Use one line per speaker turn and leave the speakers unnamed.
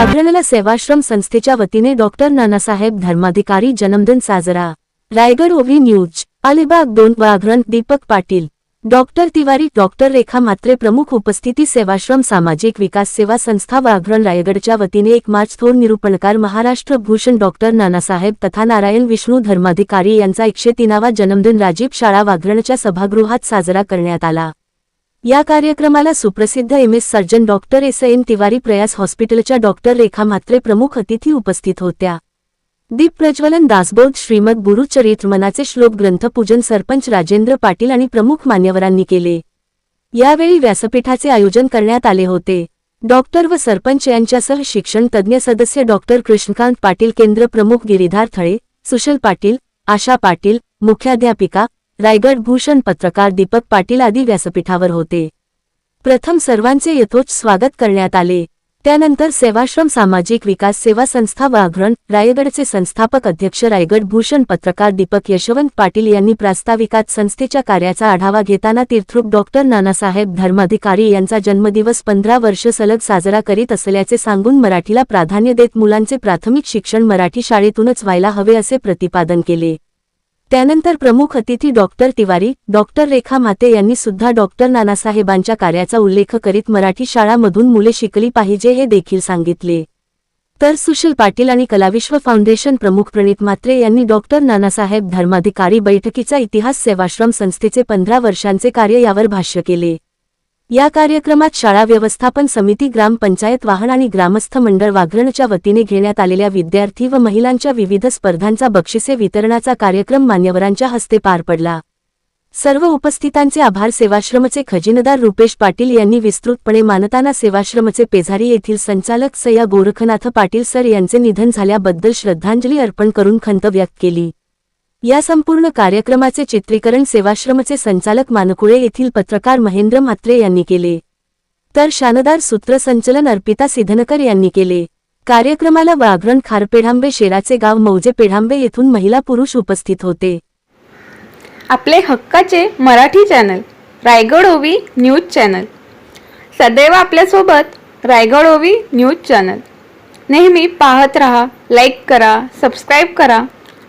वाघरणला सेवाश्रम संस्थेच्या वतीने डॉक्टर नानासाहेब धर्माधिकारी जन्मदिन साजरा. रायगड ओव्ही न्यूज अलिबाग दोन वाघरण दीपक पाटील. डॉक्टर तिवारी डॉक्टर रेखा मात्रे प्रमुख उपस्थिती सेवाश्रम सामाजिक विकास सेवा संस्था वाघरण रायगडच्या वतीने एक मार्च थोर निरूपणकार महाराष्ट्र भूषण डॉक्टर नानासाहेब तथा नारायण विष्णू धर्माधिकारी यांचा एकशे तीनावा जन्मदिन राजीव शाळा वाघरणच्या सभागृहात साजरा करण्यात आला. या कार्यक्रमाला सुप्रसिद्ध M S surgeon doctor S N Tiwari Prayas हॉस्पिटलच्या डॉक्टर रेखा म्हात्रे प्रमुख अतिथी उपस्थित होत्या. दीप प्रज्वलन दासबोध श्रीमद गुरुचरित्र मनाचे श्लोक ग्रंथपूजन सरपंच राजेंद्र पाटील आणि प्रमुख मान्यवरांनी केले. यावेळी व्यासपीठाचे आयोजन करण्यात आले होते. डॉक्टर व सरपंच यांच्यासह शिक्षण तज्ज्ञ सदस्य डॉक्टर कृष्णकांत पाटील केंद्र प्रमुख गिरीधार थळे सुशल पाटील आशा पाटील मुख्याध्यापिका रायगड भूषण पत्रकार दीपक पाटील आदी व्यासपीठावर होते. प्रथम सर्वांचे यथोच स्वागत करण्यात आले. त्यानंतर सेवाश्रम सामाजिक विकास सेवा संस्था वाघरण रायगडचे संस्थापक अध्यक्ष रायगड भूषण पत्रकार दीपक यशवंत पाटील यांनी प्रास्ताविकात संस्थेच्या कार्याचा आढावा घेताना तीर्थरूप डॉक्टर नानासाहेब धर्माधिकारी यांचा जन्मदिवस पंधरा वर्ष सलग साजरा करीत असल्याचे सांगून मराठीला प्राधान्य देत मुलांचे प्राथमिक शिक्षण मराठी शाळेतूनच व्हायला हवे असे प्रतिपादन केले. त्यानंतर प्रमुख अतिथी डॉक्टर तिवारी डॉक्टर रेखा माते यांनी सुद्धा डॉक्टर नानासाहेबांच्या कार्याचा उल्लेख करीत मराठी शाळांमधून मुले शिकली पाहिजे हे देखील सांगितले. तर सुशील पाटील आणि कलाविश्व फाउंडेशन प्रमुख प्रणित मात्रे यांनी डॉक्टर नानासाहेब धर्माधिकारी बैठकीचा इतिहास सेवाश्रम संस्थेचे पंधरा वर्षांचे कार्य यावर भाष्य केले. या कार्यक्रमात शाळा व्यवस्थापन समिती ग्रामपंचायत वाहन आणि ग्रामस्थ मंडळ वाघरणच्या वतीने घेण्यात आलेल्या विद्यार्थी व महिलांच्या विविध स्पर्धांचा बक्षिसे वितरणाचा कार्यक्रम मान्यवरांच्या हस्ते पार पडला. सर्व उपस्थितांचे आभार. सेवाश्रमचे खजिनदार रुपेश पाटील यांनी विस्तृतपणे मानताना सेवाश्रमचे पेझारी येथील संचालक सय्या गोरखनाथ पाटील सर यांचे निधन झाल्याबद्दल श्रद्धांजली अर्पण करून खंत व्यक्त केली. या संपूर्ण कार्यक्रमाचे चित्रीकरण सेवाश्रमचे संचालक मानकुळे येथील पत्रकार महेंद्र म्हात्रे यांनी केले. तर शानदार सूत्रसंचलन अर्पिता सिधनकर यांनी केले. कार्यक्रमाला वाघरण खारपेढांबे शेराचे गाव मौजे पेढांबे येथून महिला पुरुष उपस्थित होते.
आपले हक्काचे मराठी चॅनल रायगड ओवी न्यूज चॅनल. सदैव आपल्यासोबत रायगड ओवी न्यूज चॅनल. नेहमी पाहत रहा लाईक करा सबस्क्राईब करा.